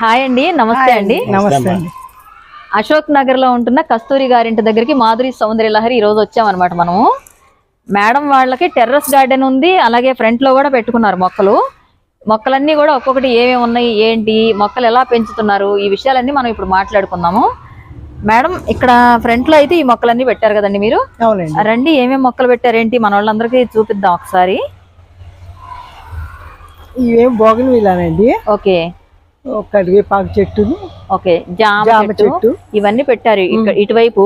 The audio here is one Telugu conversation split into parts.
హాయ్ అండి నమస్తే అండి. నమస్తే అండి. అశోక్ నగర్లో ఉంటున్న కస్తూరి గారింటి దగ్గరికి మాధురి సౌందర్య లహరి ఈ రోజు వచ్చామన్నమాట మనము. మేడం వాళ్ళకి టెర్రస్ గార్డెన్ ఉంది అలాగే ఫ్రంట్లో కూడా పెట్టుకున్నారు మొక్కలు. మొక్కలన్నీ కూడా ఒక్కొక్కటి ఏమేమి ఉన్నాయి ఏంటి మొక్కలు ఎలా పెంచుతున్నారు ఈ విషయాలన్నీ మనం ఇప్పుడు మాట్లాడుకుందాము. మేడం ఇక్కడ ఫ్రంట్లో అయితే ఈ మొక్కలన్నీ పెట్టారు కదండి మీరు? రండి ఏమేమి మొక్కలు పెట్టారేంటి? మన వాళ్ళందరికీ చూపిద్దాం ఒకసారి. ఇవేం బోగన్ వీలానండి ఓకే. కరివేపాకు చెట్టు ఓకే. జామ చెట్టు చెట్టు. ఇవన్నీ పెట్టారు ఇటువైపు.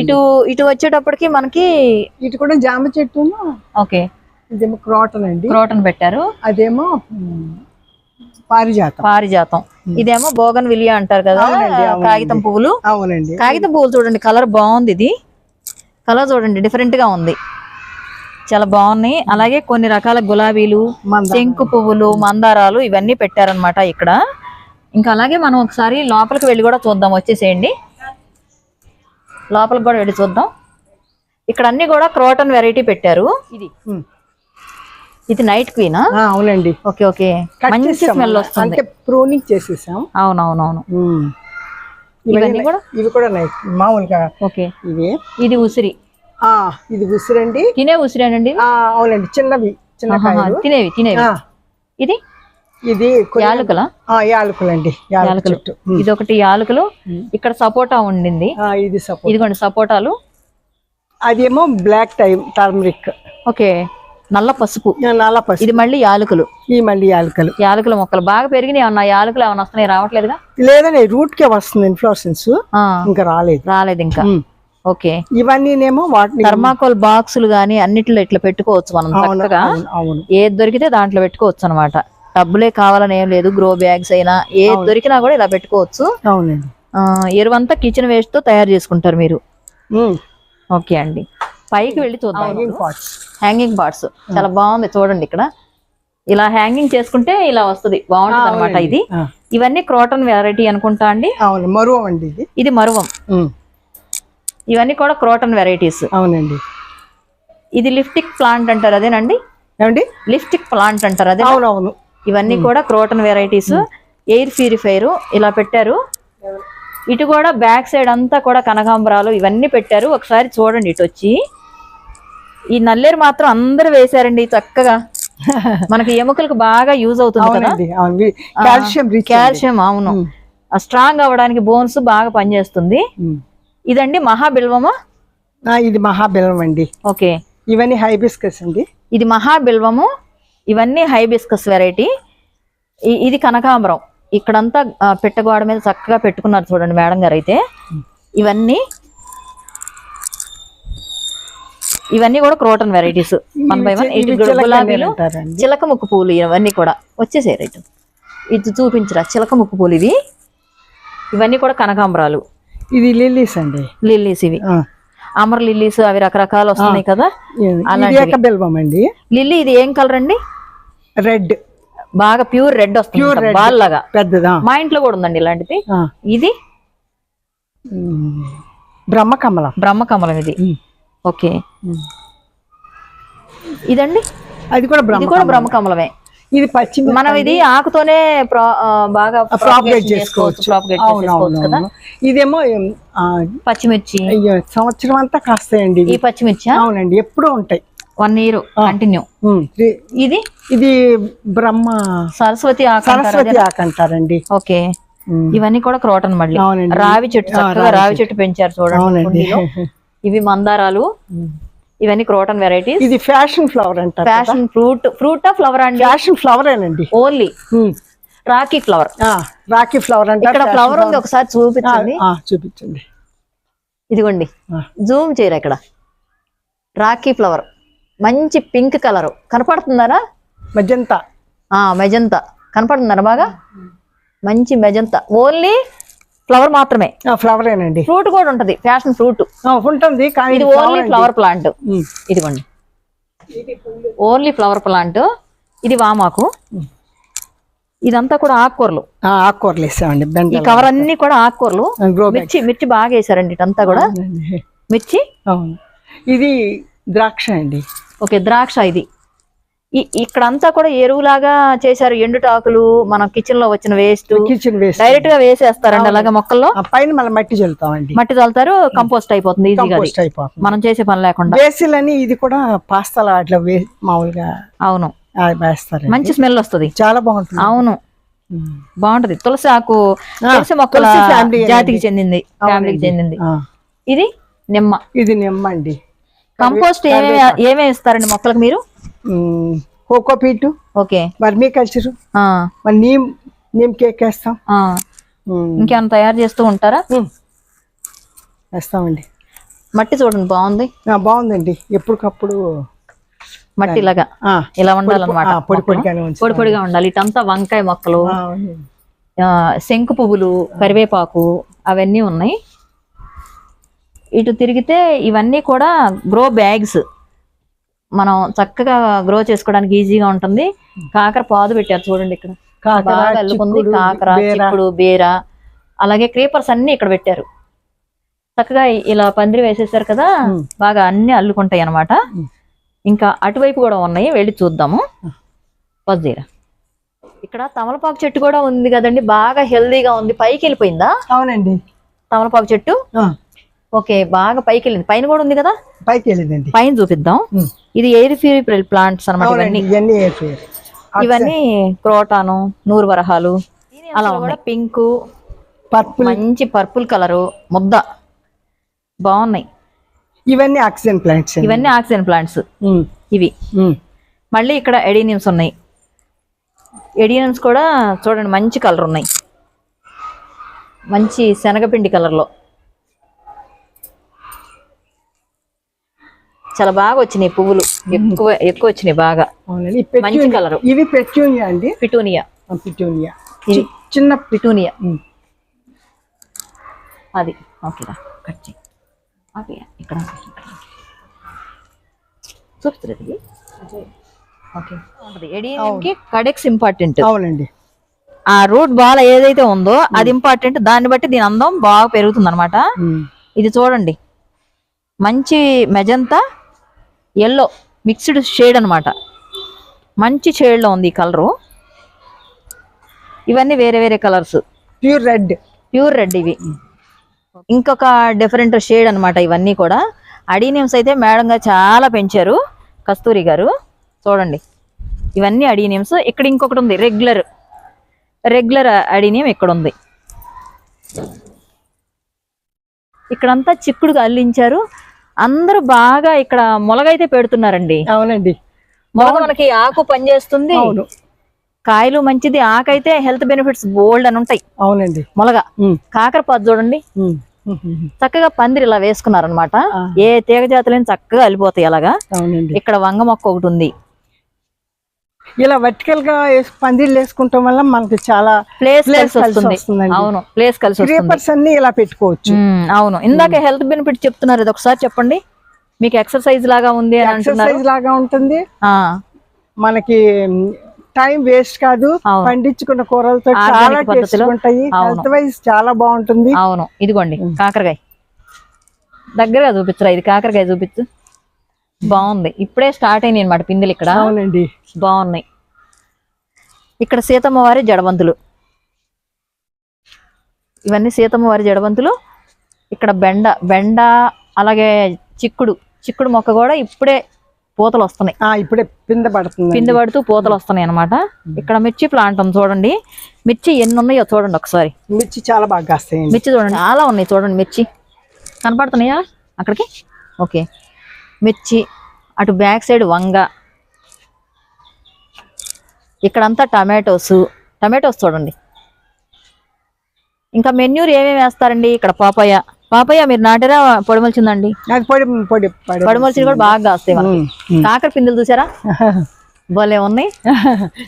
ఇటు ఇటు వచ్చేటప్పటికి మనకి ఇటు కూడా జామ చెట్టును ఓకే. ఇదేమో క్రాటన్ అండి క్రోటన్ పెట్టారు. అదేమో పారిజాతం. పారిజాతం. ఇదేమో బోగన్ విలియా అంటారు కదా. కాగితం పువ్వులు. అవునండి. కాగితం పువ్వులు చూడండి కలర్ బాగుంది ఇది. కలర్ చూడండి డిఫరెంట్గా ఉంది. చాలా బాగున్నాయి. అలాగే కొన్ని రకాల గులాబీలు మందారం. శంకు పువ్వులు మందారాలు ఇవన్నీ పెట్టారనమాట ఇక్కడ. ఇంకా అలాగే మనం ఒకసారి లోపలికి వెళ్ళి కూడా చూద్దాం. వచ్చేసేయండి. లోపలికి కూడా వెళ్ళి చూద్దాం. ఇక్కడ అన్ని కూడా క్రోటన్ వెరైటీ పెట్టారు. ఇది. ఇది నైట్ క్వీనా? ఆ, అవునండి. Okay okay. మంచి. స్మెల్ వస్తుంది. అంటే ప్రూనింగ్ చేసేసాం. అవునవునవును. ఇవన్నీ ఇవన్నీ కూడా? ఇవి కూడా నైట్ మామూలుగా ఓకే. ఇవి. ఇది ఉసిరి. ఇది ఉసిరండి. తినే ఉసిరేనండి? అవునండి చిన్నవి చిన్న తినేవి తినేవి. ఇది? ఇది యాలకుల? ఆ, యాలకులండి యాలకుల. ఇది ఒకటి యాలకులు. ఇక్కడ సపోటా ఉండింది. ఆ, ఇది ఇదిగోండి సపోటాలు. అదేమో బ్లాక్ టైం టర్మరిక్. ఓకే నల్ల పసుపు. నల్ల పసి ఇది మళ్ళీ యాలకులు. ఈ మళ్ళీ యాలకలు. యాలకుల మొక్కలు. బాగా పెరిగినాయి ఏమన్నా? యాలకులు ఏమన్నా వస్తున్నాయి? రావట్లేదుగా? లేదండి రూట్ కే వస్తుంది ఇన్ఫ్లోసెన్స్ ఆ, ఇంకా రాలేదు. రాలేదు ఇంకా. ఓకే. ఇవన్నీనేమో వాటిని థర్మాకోల్ బాక్సులు గానీ అన్నిట్లో ఇట్లా పెట్టుకోవచ్చు మనం చక్కగా. ఏది దొరికితే దాంట్లో పెట్టుకోవచ్చు అనమాట టబ్బులే కావాలని ఏం లేదు గ్రో బ్యాగ్స్ అయినా ఏది దొరికినా కూడా ఇలా పెట్టుకోవచ్చు. ఎరువంతా కిచెన్ వేస్ట్తో తయారు చేసుకుంటారు మీరు. ఓకే అండి. పైకి వెళ్ళి చూద్దాం. హ్యాంగింగ్ పార్ట్స్ చాలా బాగుంది చూడండి ఇక్కడ. ఇలా హ్యాంగింగ్ చేసుకుంటే ఇలా వస్తుంది. బాగుంటుంది అనమాట ఇది. ఇవన్నీ క్రోటన్ వెరైటీ అనుకుంటా అండి. మరువం అండి ఇది. మరువం. ఇవన్నీ కూడా క్రోటన్ వెరైటీస్. అవునండి. ఇది లిఫ్టిక్ ప్లాంట్ అంటారు అదేనండి? ఏమండి? లిఫ్టిక్ ప్లాంట్ అంటారు అదే అవునవును. ఇవన్నీ కూడా క్రోటన్ వెరైటీస్. ఎయిర్ ప్యూరిఫైర్ ఇలా పెట్టారు. ఇటు కూడా బ్యాక్ సైడ్ అంతా కూడా కనకాంబరాలు ఇవన్నీ పెట్టారు. ఒకసారి చూడండి ఇటు వచ్చి. ఈ నల్లేరు మాత్రం అందరూ వేశారండి చక్కగా. మనకి ఎముకలకు బాగా యూజ్ అవుతుంది కదా. కాల్షియం కాల్షియం అవును. స్ట్రాంగ్ అవ్వడానికి బోన్స్ బాగా పనిచేస్తుంది. ఇదండి మహాబిల్వమా? ఇది మహాబెల్లం అండి. ఓకే. ఇవన్నీ హైబిస్కస్ అండి. ఇది మహాబిల్వము ఇవన్నీ హైబిస్కస్ వెరైటీ. ఇది కనకాంబరం. ఇక్కడంతా పెట్టగోడ మీద చక్కగా పెట్టుకున్నారు చూడండి మేడం గారు అయితే ఇవన్నీ ఇవన్నీ కూడా croton varieties. One by one ఇటు గులాబీలు. చిలక ముక్కు పూలు ఇవన్నీ కూడా. వచ్చేసాయి రైట్. ఇది చూపించరా చిలక ముక్కు పూలు ఇవి? ఇవన్నీ కూడా కనకాంబరాలు. ఇది లిల్లీస్ అండి. లిల్లీస్ ఇవి. అమర్ లిల్లీస్ అవి రకరకాలు వస్తున్నాయి కదా? బెల్వం అండి. లిల్లీ ఇది ఏం కలర్ అండి? రెడ్ బాగా ప్యూర్ రెడ్ వస్తుంది. బాల్ లాగా పెద్దదా? మా ఇంట్లో కూడా ఉందండి ఇలాంటిది. ఇది. బ్రహ్మకమలం. బ్రహ్మకమలం ఇది. ఓకే. ఇదండి? అది కూడా ఇది బ్రహ్మ కూడా బ్రహ్మకమలమే. ఇది పచ్చి మనం ఇది ఆకుతోనే బాగా ప్రాపగేట్ చేసుకోవచ్చు. కదా. ఇదేమో పచ్చిమిర్చి. సంవత్సరం అంతా కాస్తాయండి ఈ పచ్చిమిర్చి? అవునండి ఎప్పుడూ ఉంటాయి. One year continue. ఇది- ఇది? బ్రహ్మ సరస్వతి సరస్వతి ఆకు అంటారండి. ఓకే. ఇవన్నీ కూడా క్రోటన్ మళ్ళీ. రావి చెట్టు రావి చెట్టు. పెంచారు చూడండి. ఇవి మందారాలు. ఇవన్నీ క్రోటన్ వెరైటీస్. ఇది ఫ్యాషన్ ఫ్లవర్ అంటారు ఫ్యాషన్ ఫ్రూట్ ఫ్రూట్ ఫ్లవర్ అండి? ఫ్యాషన్ ఫ్లవర్ ఏనండి ఓన్లీ రాకీ ఫ్లవర్. ఆ, రాఖీ ఫ్లవర్ అంటారు ఇక్కడ ఫ్లవర్ ఉంది ఒకసారి చూపించండి. ఆ, చూపించండి. ఇదిగోండి. జూమ్ చేయరు ఇక్కడ? రాకీ ఫ్లవర్ మంచి పింక్ కలర్. కనపడుతున్నారా మజంతా. ఆ మెజంతా. కనపడుతున్నారా బాగా? మంచి మెజంతా. ఓన్లీ ఫ్లవర్ మాత్రమే. ఫ్లవర్ ఏనండి. ఫ్రూట్ కూడా ఉంటది. ఫ్యాషన్ ఫ్రూట్ ఉంటుంది కానీ ఇది ఓన్లీ ఫ్లవర్ ప్లాంట్. ఇదిగోండి. ఓన్లీ ఫ్లవర్ ప్లాంట్ ఇది వామాకు ఇదంతా కూడా ఆకుకూరలు. ఆకుకూరలు వేసామండి ఈ కవర్ అన్ని కూడా ఆకుకూరలు. మిర్చి మిర్చి బాగా వేసారండి ఇటంతా కూడా. మిర్చి? ఇది ద్రాక్ష అండి. ఓకే ద్రాక్ష ఇది. ఇక్కడంతా కూడా ఎరువులాగా చేశారు. ఎండుటాకులు మన కిచెన్లో వచ్చిన వేస్ట్ కిచెన్ వేస్ట్ డైరెక్ట్గా వేసేస్తారండి అలాగే మొక్కల్లో. పైన మళ్ళీ మట్టి చల్లుతామండి. మట్టి చల్లుతారు కంపోస్ట్ అయిపోతుంది ఈజీగా అయిపోతుంది. మనం చేసే పని లేకుండా. బేసిల్ అని ఇది కూడా పాస్తాల అట్లా మామూలుగా అవును. వేస్తారు మంచి స్మెల్ వస్తుంది. చాలా బాగుంటుంది. అవును. బాగుంటది. తులసి ఆకు తులసి మొక్కల జాతికి. చెందింది. ఫ్యామిలీకి. చెందింది. ఇది నిమ్మ. ఇది నిమ్మ అండి. కంపోస్ట్ ఏమేమి ఏమేమి ఇస్తారండి మొక్కలకు మీరు? Um, cocopeat okay. Vermiculture? మరి నీమ్ నీమ్ కేక్ వేస్తాం. ఇంకేమైనా తయారు చేస్తూ ఉంటారా? వేస్తామండి. మట్టి చూడండి బాగుంది. బాగుందండి. ఎప్పటికప్పుడు మట్టి ఇలాగా ఇలా ఉండాలన్నమాట. పొడి. పొడి పొడిగా ఉండాలి. ఇటంతా వంకాయ మొక్కలు శంకు పువ్వులు కరివేపాకు అవన్నీ ఉన్నాయి. ఇటు తిరిగితే ఇవన్నీ కూడా గ్రో బ్యాగ్స్. మనం చక్కగా గ్రో చేసుకోవడానికి ఈజీగా ఉంటుంది. కాకర పాదు పెట్టారు చూడండి ఇక్కడ. కాకర, బాగా అల్లుకుంది కాకర. చిక్కుడు బేర. అలాగే క్రీపర్స్ అన్ని ఇక్కడ పెట్టారు. చక్కగా ఇలా పందిరి వేసేసారు కదా. బాగా అన్ని అల్లుకుంటాయి అన్నమాట. ఉమ్. ఇంకా అటువైపు కూడా ఉన్నాయి వెళ్ళి చూద్దాము. వద్దీరా ఇక్కడ తమలపాకు చెట్టు కూడా ఉంది కదండి బాగా హెల్దీగా ఉంది. పైకి వెళ్ళిపోయిందా? అవునండి. తమలపాకు చెట్టు. ఓకే బాగా పైకి వెళ్ళింది పైన కూడా ఉంది కదా? పైకి వెళ్ళిందండి పైన చూపిద్దాం. ఇది ఎయిర్ ప్యూరిఫై ప్లాంట్స్ అన్నమాట అవునండి ఇవన్నీ. ఇవన్నీ క్రోటాను నూరు వరహాలు. అలా కూడా పింక్. పర్పుల్. మంచి పర్పుల్ కలరు ముద్ద. బాగున్నాయి. ఇవన్నీ ఆక్సిజన్ ప్లాంట్స్. ఇవన్నీ ఆక్సిజన్ ప్లాంట్స్ ఇవి. మళ్ళీ ఇక్కడ ఎడీనియమ్స్ ఉన్నాయి. ఎడీనియమ్స్ కూడా చూడండి మంచి కలర్ ఉన్నాయి. మంచి శనగపిండి కలర్లో. చాలా బాగా వచ్చినాయి పువ్వులు. ఎక్కువ ఎక్కువ వచ్చినాయి బాగా. మంచి కలరు. ఇవి పెట్యూనియా అండి? పిటూనియా చి- చిన్న పిటూనియా. అది. ఓకేరా కట్ చేయి. ఓకే ఇక్కడ ఇది? ఓకే. కడెక్స్ ఇంపార్టెంట్ అవునండి. ఆ రూట్ బాల్ ఏదైతే ఉందో అది ఇంపార్టెంట్ దాన్ని బట్టి దీని అందం బాగా పెరుగుతుంది అనమాట. ఇది చూడండి. మంచి మెజంతా ఎల్లో మిక్స్డ్ షేడ్ అన్నమాట. మంచి షేడ్లో ఉంది ఈ కలరు ఇవన్నీ వేరే వేరే colours pure red pure red ఇవి. ఇంకొక డిఫరెంట్ షేడ్ అన్నమాట ఇవన్నీ కూడా. అడీనియమ్స్ అయితే మేడం గారు చాలా పెంచారు. కస్తూరి గారు. చూడండి. ఇవన్నీ అడీనియమ్స్ ఇక్కడ ఇంకొకటి ఉంది. రెగ్యులర్ రెగ్యులర్ అడీనియం ఇక్కడ ఉంది. ఇక్కడంతా చిక్కుడుగా అల్లించారు. అందరూ బాగా ఇక్కడ మొలగైతే పెడుతున్నారండి. అవునండి. మొలగ మనకి ఆకు పనిచేస్తుంది. అవును. కాయలు మంచిది ఆకైతే హెల్త్ బెనిఫిట్స్ బోల్డ్ అని ఉంటాయి. అవునండి. మొలగ. ఉమ్, కాకరపాదు చూడండి. చక్కగా పందిరి ఇలా వేసుకున్నారనమాట. ఏ తీగ జాతులైన చక్కగా అల్లిపోతాయి అలాగా. అవునండి. ఇక్కడ వంగ మొక్క ఒకటి ఉంది. ఇలా వర్టికల్గా పందిర్లు వేసుకుంటాం వల్ల మనకి చాలా ప్లేస్ వస్తుందండి. అవును ప్లేస్ కలిసి క్రీపర్స్ అన్ని ఇలా పెట్టుకోవచ్చు. అవును. ఇందాక హెల్త్ బెనిఫిట్ చెప్తున్నారు. ఇది ఒకసారి చెప్పండి. మీకు ఎక్సర్సైజ్ లాగా ఉంది ఎక్సర్సైజ్ లాగా ఉంటుంది. మనకి టైం వేస్ట్ కాదు. పండించుకున్న కూరలతో చాలా. టేస్ట్ ఉంటాయి. హెల్త్ వైజ్ చాలా బాగుంటుంది. అవును. ఇదిగోండి కాకరకాయ. దగ్గరగా చూపించరా? ఇది కాకరకాయ చూపించు. బాగుంది. ఇప్పుడే స్టార్ట్ అయినాయి అనమాట పిందెలు ఇక్కడ. అవునండి. బాగున్నాయి. ఇక్కడ సీతమ్మ వారి జడబంతులు ఇవన్నీ సీతమ్మ వారి జడబంతులు ఇక్కడ బెండ బెండ అలాగే చిక్కుడు చిక్కుడు మొక్క కూడా ఇప్పుడే పూతలు వస్తున్నాయి. ఆ ఇప్పుడే పింద పడుతుంది. పిండి పడుతూ పూతలు వస్తున్నాయి అన్నమాట. ఇక్కడ మిర్చి ప్లాంట్ ఉంది చూడండి. మిర్చి ఎన్ని ఉన్నాయో చూడండి ఒకసారి. మిర్చి చాలా బాగా కాస్తాయండి. మిర్చి చూడండి చాలా ఉన్నాయి చూడండి మిర్చి. కనపడుతున్నాయా అక్కడికి? ఓకే. మిర్చి అటు బ్యాక్ సైడ్ వంగ ఇక్కడంతా టమాటోస్ టమాటోస్ చూడండి. ఇంకా మెన్యూర్ ఏమేమి వేస్తారండి ఇక్కడ పాపయ్య పాపయ్య మీరు నాటారా పొడిమొలిచిందండి అది పొడి పొడి పొడి పొడిమొలిచింది కూడా బాగా కాస్తాయి. కాకర పిందులు చూసారా? భలే ఉన్నాయి.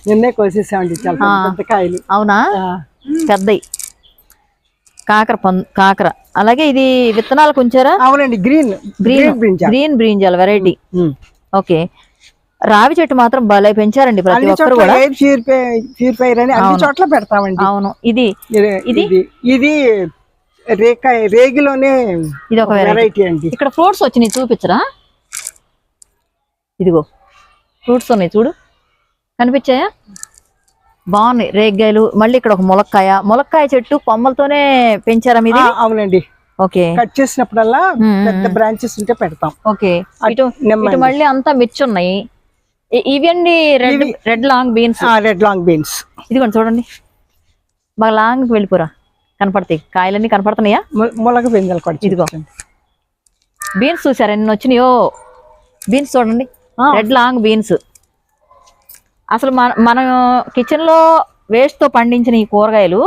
నిన్నే కోసేసామండి కాయలు. అవునా? పెద్దయి. కాకర పం కాకర. అలాగే ఇది విత్తనాలకు ఉంచారా? అవునండి green. Green green brinjal variety. Okay. రావి చెట్టు మాత్రం భలే పెంచారండి ప్రతి ఒక్కరు కూడా. అని అన్ని చోట్ల పెడతామండి. అవును. ఇది ఇది ఇది? రేక రేగిలోనే ఇది ఒక వెరైటీ అండి. ఇక్కడ ఫ్రూట్స్ వచ్చినాయి చూపించరా? ఇదిగో ఫ్రూట్స్ ఉన్నాయి చూడు. కనిపించాయా? బాగున్నాయి. రేగ్గాయలు మళ్ళీ ఇక్కడ ఒక ములక్కాయ. ములక్కాయ చెట్టు కొమ్మలతోనే పెంచారా మీది? అవునండి. ఓకే. కట్ చేసినప్పుడల్లా. పెద్ద బ్రాంచెస్ ఉంటే పెడతాం. ఓకే. ఇటు మళ్ళీ అంతా మిర్చి ఉన్నాయి ఇ- ఇవండి రెడ్ ఇవి- red long beans red long beans ఇదిగోండి చూడండి. బాగా లాంగ్ వెళ్ళిపోరా. కనపడతాయి. కాయలన్నీ కనపడుతున్నాయా? మొలక పిందెలు కూడా ఇదిగో. బీన్స్ చూసారా? ఎన్ని వచ్చినాయో? బీన్స్ చూడండి. రెడ్ లాంగ్ బీన్స్ అసలు మన మనం కిచెన్లో వేస్ట్తో పండించిన ఈ కూరగాయలు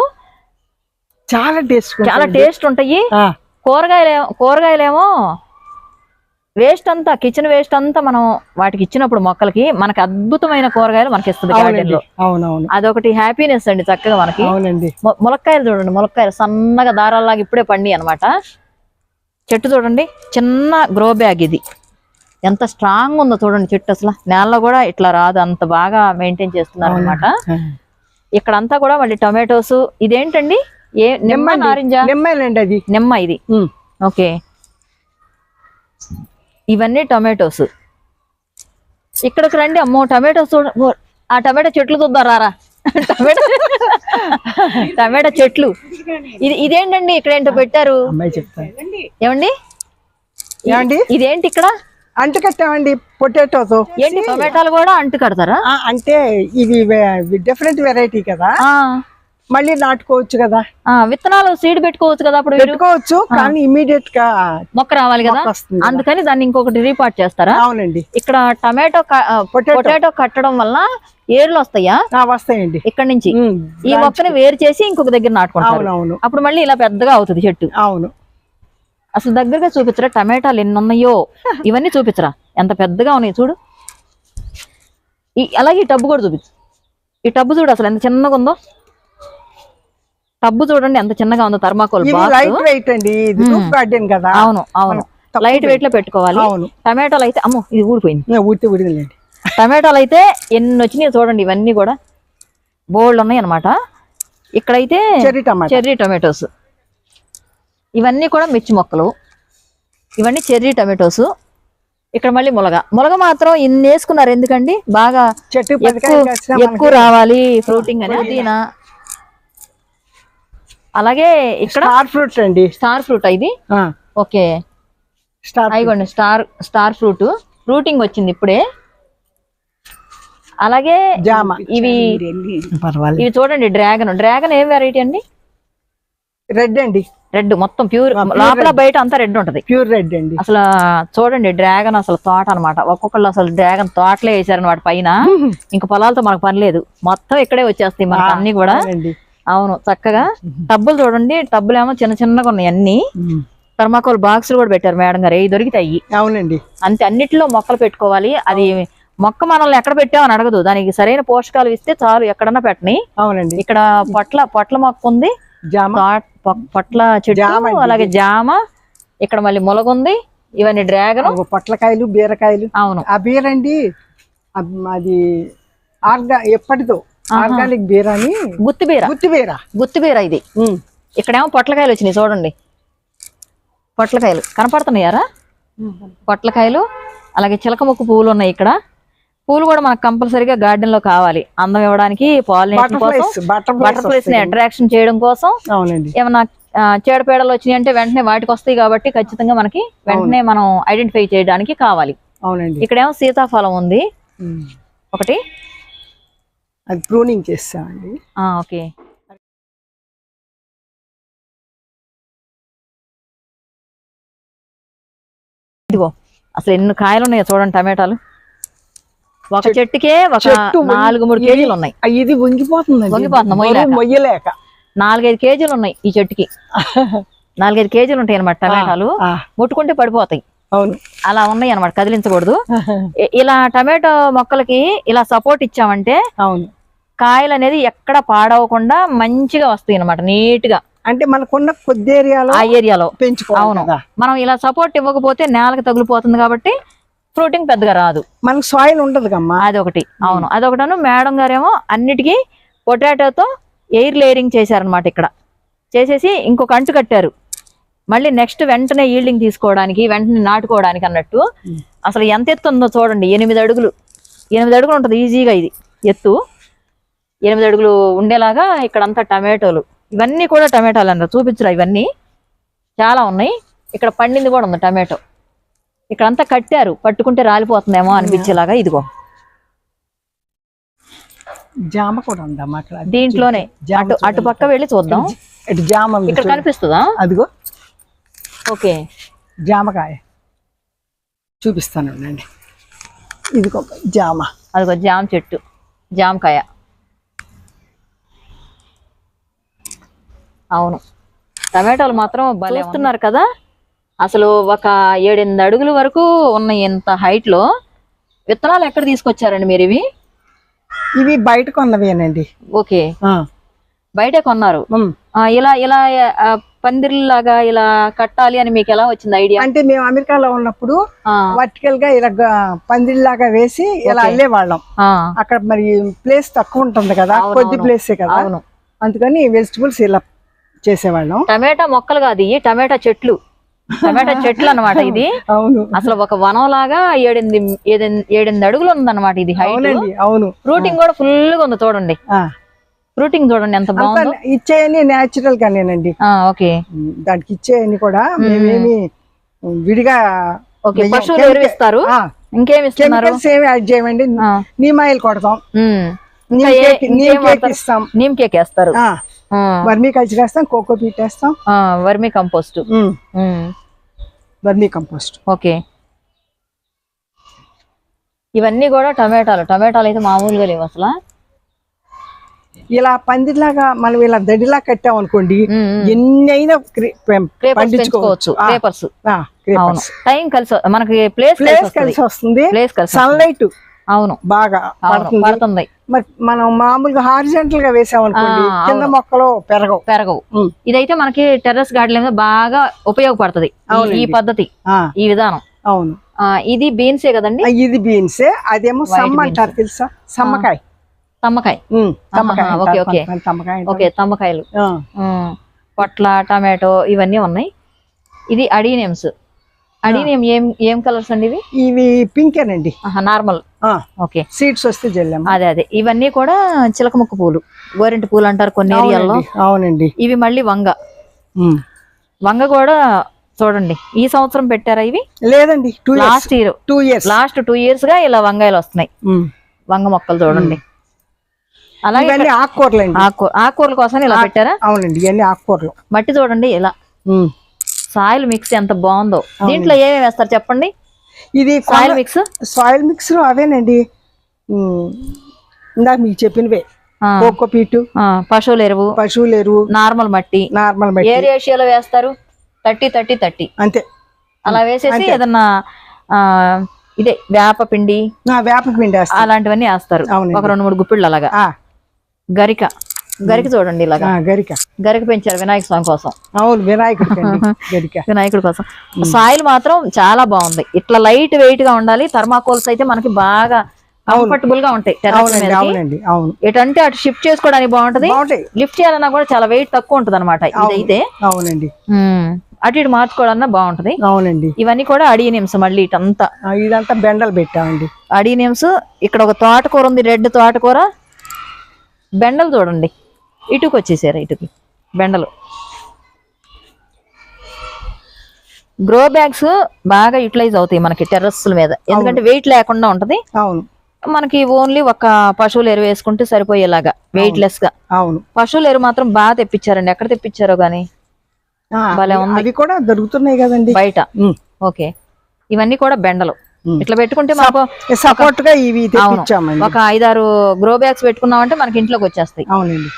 చాలా టేస్ట్ చాలా టేస్ట్ ఉంటాయి. కూరగాయలు కూరగాయలేమో వేస్ట్ అంతా కిచెన్ వేస్ట్ అంతా మనం వాటికి ఇచ్చినప్పుడు మొక్కలకి మనకి అద్భుతమైన కూరగాయలు మనకి ఇస్తుంది గార్డెన్లో. అవునవును. అదొకటి హ్యాపీనెస్ అండి చక్కగా మనకి. ములక్కాయలు చూడండి ములక్కాయలు సన్నగా దారాల్లాగా ఇప్పుడే పండి అన్నమాట. చెట్టు చూడండి చిన్న గ్రో బ్యాగ్ ఇది. ఎంత స్ట్రాంగ్ ఉందో చూడండి చెట్టు అసలు. నేలలో కూడా ఇట్లా రాదు అంత బాగా మెయింటైన్ చేస్తున్నారు అనమాట ఇక్కడంతా కూడా మళ్ళీ టొమాటోస్ ఇదేంటండి? ఏ నిమ్మ నారింజ? నిమ్మలండి అది నిమ్మ ఇది. ఓకే. ఇవన్నీ టొమాటోస్. ఇక్కడికి రండి అమ్మో టమాటోస్ ఆ టమాటో చెట్లు చూద్దాం రారా. టమాటో టమాటో చెట్లు. ఇది ఇదేంటండి ఇక్కడ ఏంటో పెట్టారు? ఏమండి? ఏమండి? ఇదేంటి ఇక్కడ? అంటు కట్టామండి పొటాటోతో ఏంటి టొమాటోలు కూడా అంటు కడతారా? అంటే ఇవి డిఫరెంట్ వెరైటీ కదా. మళ్ళీ నాటుకోవచ్చు కదా. ఆ, విత్తనాలు సీడ్ పెట్టుకోవచ్చు కదా అప్పుడు పెట్టుకోవచ్చు కానీ ఇమీడియట్గా మొక్క రావాలి కదా. అందుకని దాన్ని ఇంకొకటి రీపార్ట్ చేస్తారా? అవునండి. ఇక్కడ టమాటో. పొటాటో కట్టడం వల్ల ఏర్లు వస్తాయా? వస్తాయండి. ఇక్కడ నుంచి. ఈ మొక్కని వేరు చేసి ఇంకొక దగ్గర నాటుకుంటారు. అప్పుడు మళ్ళీ ఇలా పెద్దగా అవుతుంది చెట్టు. అవును. అసలు దగ్గరగా చూపించరా? టమాటాలు ఎన్ని ఉన్నాయో ఇవన్నీ చూపించరా? ఎంత పెద్దగా ఉన్నాయి చూడు. ఈ అలాగే ఈ టబ్బు కూడా చూపించు. ఈ టబ్బు చూడు అసలు ఎంత చిన్నగా ఉందో. టబ్బు చూడండి ఎంత చిన్నగా ఉందో థర్మాకోల్ లైట్ వెయిట్ అండి ఇది రూఫ్ గార్డెన్ కదా. అవును అవును. లైట్ వెయిట్లో పెట్టుకోవాలి. అవును. టమాటాలు అయితే అమ్మో ఇది ఊడిపోయింది. ఊడిందిలేండి టమాటాలు అయితే ఎన్ని వచ్చినాయి చూడండి ఇవన్నీ కూడా బోల్డ్ ఉన్నాయి అనమాట ఇక్కడైతే చెర్రీ టమాటా చెర్రీ టొమాటోస్ ఇవన్నీ కూడా మిర్చి మొక్కలు. ఇవన్నీ చెర్రీ టొమాటోస్ ఇక్కడ మళ్ళీ ములగ. ములగ మాత్రం ఇన్ని వేసుకున్నారు ఎందుకండి? బాగా చెట్టు ఎక్కువ రావాలి ఫ్రూటింగ్ అని పుదీనా అలాగే ఇక్కడ స్టార్ ఫ్రూట్ అండి. స్టార్ ఫ్రూట్ ఇది? ఓకే. స్టార్ అయిగోండి స్టార్ స్టార్ ఫ్రూట్. ఫ్రూటింగ్ వచ్చింది ఇప్పుడే. అలాగే జామ. ఇవి పర్వాలేదు. ఇవి చూడండి డ్రాగన్. డ్రాగన్ ఏ వెరైటీ అండి? రెడ్ అండి. రెడ్ మొత్తం ప్యూర్ లోపల బయట అంతా రెడ్ ఉంటది. ప్యూర్ రెడ్ అండి. అసలు చూడండి డ్రాగన్ అసలు తోట అన్నమాట. ఒక్కొక్కళ్ళు అసలు డ్రాగన్ తోటలే వేసారన్నమాట పైన. ఇంక పొలాలతో మనకు పని లేదు. మొత్తం ఇక్కడే వచ్చేస్తాయి మనకు అన్ని కూడా. అవును చక్కగా. టబ్బులు చూడండి టబ్బులు ఏమో చిన్న చిన్నగా ఉన్నాయి అన్ని. థర్మాకోల్ బాక్సులు కూడా పెట్టారు మేడం గారు ఏ దొరికితాయి. అవునండి. అంతే అన్నిటిలో మొక్కలు పెట్టుకోవాలి. అది మొక్క మనల్ని ఎక్కడ పెట్టామని అడగదు. దానికి సరైన పోషకాలు ఇస్తే చాలు ఎక్కడన్నా పెట్టని. అవునండి. ఇక్కడ పొట్ల పొట్ల మొక్క ఉంది. పొట్ల చెట్టు అలాగే జామ. ఇక్కడ మళ్ళీ ములగ ఉంది. ఇవన్నీ డ్రాగన్. పొట్లకాయలు బీరకాయలు. అవును. ఆ బీర అండి అబ్- అది ఆర్గా ఎప్పటిదో ఆర్గానిక్ బీర అని గుత్తిబీర. గుత్తి బీర గుత్తిబీర ఇది. ఉమ్, ఇక్కడేమో పొట్లకాయలు వచ్చినాయి చూడండి. పొట్లకాయలు. కనపడుతున్నాయారా? పొట్లకాయలు అలాగే చిలక ముక్కు పువ్వులు ఉన్నాయి ఇక్కడ. పూలు కూడా మనకు కంపల్సరీగా గార్డెన్లో కావాలి. అందం ఇవ్వడానికి పాలినేషన్ కోసం బటర్ఫ్లైస్ని అట్రాక్షన్ చేయడం కోసం ఏమన్నా చీడపీడలు వచ్చినాయి అంటే వెంటనే వాటికి వస్తాయి కాబట్టి ఖచ్చితంగా మనకి వెంటనే మనం ఐడెంటిఫై చేయడానికి కావాలి. అవునండి. ఇక్కడేమో సీతాఫలం ఉంది. ఒకటి. అది ప్రూనింగ్ చేస్తామండి. ఓకే. ఇదిగో అసలు ఎన్ని కాయలు ఉన్నాయో చూడండి టమాటాలు. ఒక చెట్టుకే ఒక నాలుగు మూడు కేజీలు ఉన్నాయి. ఇది వంగిపోతుంది వంగిపోతుంది, మొయ్యలేక. మొయ్యలేక. నాలుగైదు కేజీలు ఉన్నాయి ఈ చెట్టుకి. నాలుగైదు కేజీలు ఉంటాయి అనమాట టమాటాలు. ముట్టుకుంటే పడిపోతాయి. అవును. అలా ఉన్నాయి అనమాట కదిలించకూడదు. ఇలా టమాటో మొక్కలకి ఇలా సపోర్ట్ ఇచ్చామంటే అవును. కాయలు అనేది ఎక్కడ పాడవకుండా మంచిగా వస్తాయి అనమాట నీట్గా అంటే మనకున్న కొద్ది ఏరియాలో ఆ ఏరియాలో. పెంచుకోవాలి అవును. మనం ఇలా సపోర్ట్ ఇవ్వకపోతే నేలకు తగిలిపోతుంది కాబట్టి ఫ్రూటింగ్ పెద్దగా రాదు. మనకు సాయిల్ ఉండదు కమ్మా. అదొకటి. అవును. అదొకటను మేడం గారేమో అన్నిటికీ పొటాటోతో ఎయిర్ లేయరింగ్ చేశారనమాట ఇక్కడ. చేసేసి ఇంకొక అంటు కట్టారు. మళ్ళీ నెక్స్ట్ వెంటనే ఈల్డింగ్ తీసుకోవడానికి వెంటనే నాటుకోవడానికి అన్నట్టు. అసలు ఎంత ఎత్తు ఉందో చూడండి. ఎనిమిది అడుగులు. ఎనిమిది అడుగులు ఉంటుంది ఈజీగా ఇది. ఎత్తు. ఎనిమిది అడుగులు ఉండేలాగా ఇక్కడంతా టమాటోలు. ఇవన్నీ కూడా టమాటాలు అన్నారు చూపించరా ఇవన్నీ. చాలా ఉన్నాయి. ఇక్కడ పండింది కూడా ఉంది టమాటో. ఇక్కడంతా కట్టారు పట్టుకుంటే రాలిపోతుందేమో అనిపించేలాగా ఇదిగో. జామ కూడా ఉందమ్మా అక్కడ? దీంట్లోనే అటు అటు పక్క వెళ్ళి చూద్దాం. ఇటు జామ ఇక్కడ. కనిపిస్తుందా? అదిగో. ఓకే. జామకాయ. చూపిస్తాను అండి ఇదిగో జామ. అదిగో జామ చెట్టు జామకాయ. అవును. టమాటాలు మాత్రం భలే చూస్తున్నారు కదా? అసలు ఒక ఏడెనిమిది అడుగుల వరకు ఉన్న ఇంత హైట్లో. విత్తనాలు ఎక్కడ తీసుకొచ్చారండి మీరు ఇవి? ఇవి బయట కొన్నవేనండి. ఓకే. ఆ, బయటే కొన్నారు. ఇలా ఇలా పందిర్లాగా ఇలా కట్టాలి అని మీకు ఎలా వచ్చింది ఐడియా? అంటే మేము అమెరికాలో ఉన్నప్పుడు ఆ, వర్టికల్గా ఇలా పందిరిలాగా వేసి ఇలా. అల్లేవాళ్ళం. అక్కడ మరి ప్లేస్ తక్కువ ఉంటుంది కదా కొద్ది. ప్లేసే కదా. అవును. అందుకని వెజిటబుల్స్ ఇలా చేసేవాళ్ళం. టమాటా మొక్కలు కాదు ఇవి టమాటా చెట్లు. టమాటా చెట్లు అన్నమాట ఇది. అవును. అసలు ఒక వనం లాగా ఏడెనిమిది ఏడెనిమిది అడుగులు ఉందన్నమాట ఇది హైట్ అవును. ఫ్రూటింగ్ కూడా ఫుల్గా ఉంది చూడండి. ఆ. ఫ్రూటింగ్ చూడండి ఎంత బాగుందో. ఇచ్చేయని న్యాచురల్ గానేనండి. ఓకే. దానికి ఇచ్చేయని కూడా మేమేమి విడిగా ఓకే. పశువులు ఎరువిస్తారు ఇంకేమి కెమికల్స్ ఏమి యాడ్ చేయమండి. నీమాయిల్ కొడతాం. Neem cake? ఇస్తాం. నీమ్ కేక్ వేస్తారు. వర్మీ కల్చర్ వేస్తాం కోకో పీట్ వేస్తాం. Vermicompost. Vermicompost. Okay. ఇవన్నీ కూడా టమాటాలు. టమాటాలు అయితే మామూలుగా లేవు అసలు. ఇలా పందిరిలాగా మనం ఇలా దడిలా కట్టాం అనుకోండి. ఎన్ని అయినా పండించుకోవచ్చు. టైం కలిసి మనకి ప్లేస్ ప్లేస్ కలిసి వస్తుంది. ప్లేస్ కలిసి సన్లైట్ అవును. బాగా పడుతుంది. మరి మనం మామూలుగా హారిజెంటల్గా వేసాం అనుకోండి ఆ, కింద. మొక్కలు పెరగవు. పెరగవు. ఇదైతే మనకి టెర్రస్ గార్డెన్ మీద బాగా ఉపయోగపడుతుంది ఈ-. పద్ధతి ఈ విధానం. అవును. ఇది బీన్సే కదండి? ఇది బీన్స్. అదేమో సమ్మ. అంటారు తెలుసా? సమ్మకాయ. తమ్మకాయ. ఓకే, తమ్మకాయలు. పొట్ల టమాటో ఇవన్నీ ఉన్నాయి. ఇది అడీనియమ్స్ అడీనియం ఏం ఏం కలర్స్ అండి ఇవి? ఇవి పింకేనండి నార్మల్ ఓకే సీడ్స్ వస్తే జల్లాము అదే అదే. ఇవన్నీ కూడా చిలకముక్క పూలు. గోరింటి పూలు అంటారు కొన్ని ఏరియాల్లో. అవునండి, ఇవి మళ్ళీ వంగ. వంగ కూడా చూడండి. ఈ సంవత్సరం పెట్టారా ఇవి? లేదండి last year two years last two ఇయర్స్గా ఇలా వంకాయలు వస్తున్నాయి. వంగ మొక్కలు చూడండి. అలాగే ఇవన్నీ ఆకుకూరలండి. ఆకు ఆకుకూరల కోసం ఇలా పెట్టారా? అవునండి ఇవన్నీ ఆకుకూరలు. మట్టి చూడండి ఇలా. సాయిల్ మిక్స్ ఎంత బాగుందో. దీంట్లో ఏమేమి వేస్తారు చెప్పండి? ఇది సాయిల్ మిక్స్? సాయిల్ మిక్స్ అవేనండి. ఇందాక మీకు చెప్పినవే. Cocopeat. పశువుల ఎరువు. పశువుల ఎరువు. నార్మల్ మట్టి. నార్మల్ ఏ మట్టి రేషియోలో వేస్తారు? Thirty thirty thirty. అంతే. అలా వేసేసి ఏదన్నా ఇదే వేప పిండి వేప పిండి అలాంటివన్నీ వేస్తారు. ఒక రెండు మూడు గుప్పిళ్ళు అలాగా. గరిక. గరిక చూడండి ఇలాగా. గరిక. గరిక పెంచారు వినాయక స్వామి కోసం. అవును గరిక. వినాయకుడి కోసం. సాయిల్ మాత్రం చాలా బాగుంది. ఇట్లా లైట్ వెయిట్గా ఉండాలి. థర్మాకోల్స్ అయితే మనకి బాగా కంఫర్టబుల్గా ఉంటాయి అవును. ఎటంటే అటు షిఫ్ట్ చేసుకోవడానికి బాగుంటది. లిఫ్ట్ చేయాలన్నా కూడా చాలా వెయిట్ తక్కువ ఉంటది అనమాట ఇదైతే. అవునండి. అటు ఇటు మార్చుకోవాలన్నా బాగుంటది. అవునండి. ఇవన్నీ కూడా అడియనియమ్స్ మళ్ళీ ఇటంతా. ఇదంతా బెండలు పెట్టామండి. అడియనియమ్స్ ఇక్కడ ఒక తోటకూర ఉంది రెడ్ తోటకూర. బెండలు చూడండి. ఇటుకు వచ్చేసారు ఇటుకి. బెండలు. గ్రో బ్యాగ్స్ బాగా యూటిలైజ్ అవుతాయి మనకి టెర్రస్ల మీద. ఎందుకంటే వెయిట్ లేకుండా ఉంటది. అవును. మనకి ఓన్లీ ఒక పశువుల ఎరువు వేసుకుంటే సరిపోయేలాగా వెయిట్ లెస్గా అవును. పశువుల ఎరువు మాత్రం బాగా తెప్పించారండి. ఎక్కడ తెప్పించారో గానీ? ఆ, భలే ఉంది. అవి కూడా దొరుకుతున్నాయి కదండి. బయట. ఓకే. ఇవన్నీ కూడా బెండలు. ఇట్లా పెట్టుకుంటే మాకు సపోర్ట్గా ఇవి ఒక ఐదారు గ్రో బ్యాగ్స్ పెట్టుకున్నామంటే మనకి ఇంట్లోకి వచ్చేస్తాయి. అవునండి.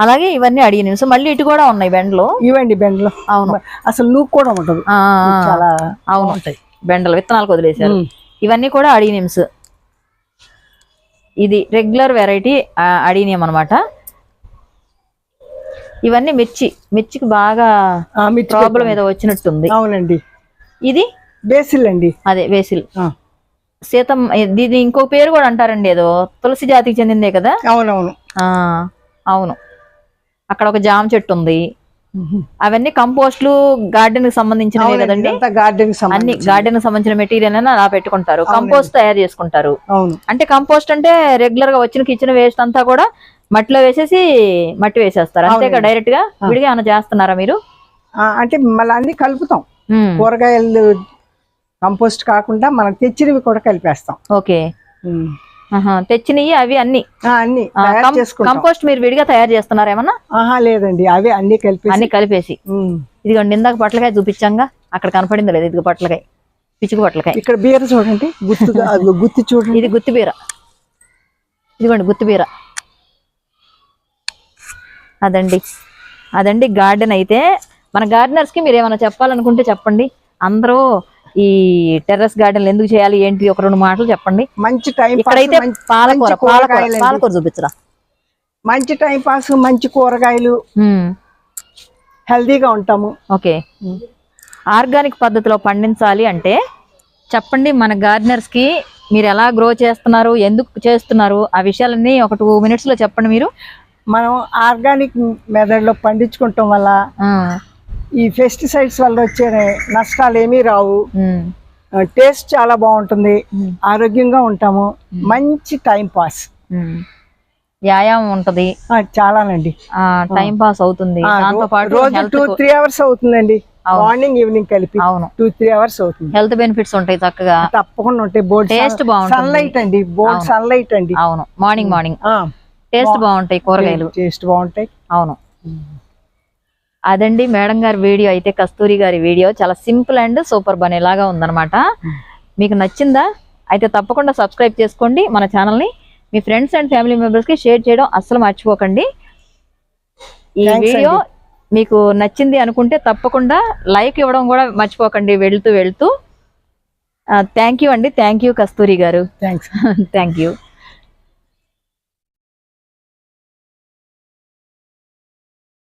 అలాగే ఇవన్నీ అడిగి నిమిషం మళ్ళీ ఇటు కూడా ఉన్నాయి బెండలు. ఇవ్వండి బెండలు. అవును. అసలు నూకు కూడా ఆ. చాలా అవును. ఉంటాయి బెండలు విత్తనాలకు వదిలేశారు ఉమ్. ఇవన్నీ కూడా అడినిమ్స్ ఇది రెగ్యులర్ వెరైటీ అడినియం అన్నమాట. ఇవన్నీ మిర్చి. మిర్చికి బాగా ప్రాబ్లం ఏదో వచ్చినట్టుంది. అవునండి. ఇది? బేసిల్ అండి. అదే వేసిల్ ఆ, సీతం దీని ఇంకో పేరు కూడా అంటారండి ఏదో. తులసి జాతికి చెందిందే కదా? అవునవును. అవును. అక్కడ ఒక జామ చెట్టు ఉంది. అవన్నీ కంపోస్ట్లు గార్డెన్కి సంబంధించినవే కదండి? గార్డెన్ అన్ని గార్డెన్కి సంబంధించిన మెటీరియల్ అని అలా పెట్టుకుంటారు. కంపోస్ట్ తయారు చేసుకుంటారు. అంటే కంపోస్ట్ అంటే రెగ్యులర్గా వచ్చిన కిచెన్ వేస్ట్ అంతా కూడా మట్టిలో వేసేసి మట్టి వేసేస్తారు. అవునండి. డైరెక్ట్గా విడిగా ఏమైనా చేస్తున్నారా మీరు? అంటే మళ్ళీ అన్ని కలుపుతాం. కూరగాయలు కంపోస్ట్ కాకుండా మనం తెచ్చినవి కూడా కలిపేస్తాం. ఓకే. తెచ్చినవి అవి అన్ని. కంపోస్ట్ మీరు విడిగా తయారు చేస్తున్నారా ఏమన్నా? లేదండి అవి అన్ని కలిపి అన్ని కలిపేసి. ఇదిగోండి ఇందాక పొట్లకాయ చూపించాంగా. అక్కడ కనపడింది లేదు ఇది పొట్లకాయ పిచ్చుకు పొట్లకాయ. ఇక్కడ బీర చూడండి అదిగో గుత్తి చూడండి. ఇది గుత్తి బీర. ఇదిగోండి గుత్తి బీర. అదండి అదండి గార్డెన్ అయితే మన గార్డెనర్స్కి మీరు ఏమైనా చెప్పాలనుకుంటే చెప్పండి. అందరూ ఈ టెర్రస్ గార్డెన్ ఎందుకు చేయాలి ఏంటి? ఒక రెండు మాటలు చెప్పండి. మంచి టైం ఇక్కడైతే పాలకూర పాలకూర. పాలకూర చూపించరా? మంచి టైం పాస్ మంచి కూరగాయలు. హెల్దీగా ఉంటాము. ఓకే. ఆర్గానిక్ పద్ధతిలో పండించాలి అంటే చెప్పండి మన గార్డెనర్స్కి మీరు ఎలా గ్రో చేస్తున్నారు ఎందుకు చేస్తున్నారు ఆ విషయాలన్నీ ఒక టూ మినిట్స్లో చెప్పండి మీరు. మనం ఆర్గానిక్ మెథడ్లో పండించుకోవటం వల్ల ఈ పెస్టిసైడ్స్ వల్ల వచ్చే నష్టాలు ఏమీ రావు టేస్ట్ చాలా బాగుంటుంది. ఆరోగ్యంగా ఉంటాము. మంచి టైం పాస్. వ్యాయామం ఉంటది. చాలానండి. టైం పాస్ అవుతుంది. రోజు టూ త్రీ అవర్స్ అవుతుందండి. మార్నింగ్ ఈవినింగ్ కలిపి అవును. టూ త్రీ అవర్స్ అవుతుంది. హెల్త్ బెనిఫిట్స్ ఉంటాయి చక్కగా. తప్పకుండా ఉంటాయి. బోర్డ్ టేస్ట్ బాగుంటుంది. సన్లైట్ అండి. బోర్డ్ సన్లైట్ అండి. అవును. మార్నింగ్ మార్నింగ్ టేస్ట్ బాగుంటాయి కూరగాయలు. టేస్ట్ బాగుంటాయి. అవును. అదండి మేడం గారి వీడియో అయితే కస్తూరి గారి వీడియో. చాలా సింపుల్ అండ్ సూపర్ బనేలాగా ఉందన్నమాట. మీకు నచ్చిందా? అయితే తప్పకుండా సబ్స్క్రైబ్ చేసుకోండి మన ఛానల్ని. మీ ఫ్రెండ్స్ అండ్ ఫ్యామిలీ మెంబర్స్కి షేర్ చేయడం అస్సలు మర్చిపోకండి. ఈ వీడియో మీకు నచ్చింది అనుకుంటే తప్పకుండా లైక్ ఇవ్వడం కూడా మర్చిపోకండి వెళ్తూ వెళ్తూ. థ్యాంక్ యూ అండి. థ్యాంక్ యూ కస్తూరి గారు. Thanks thank you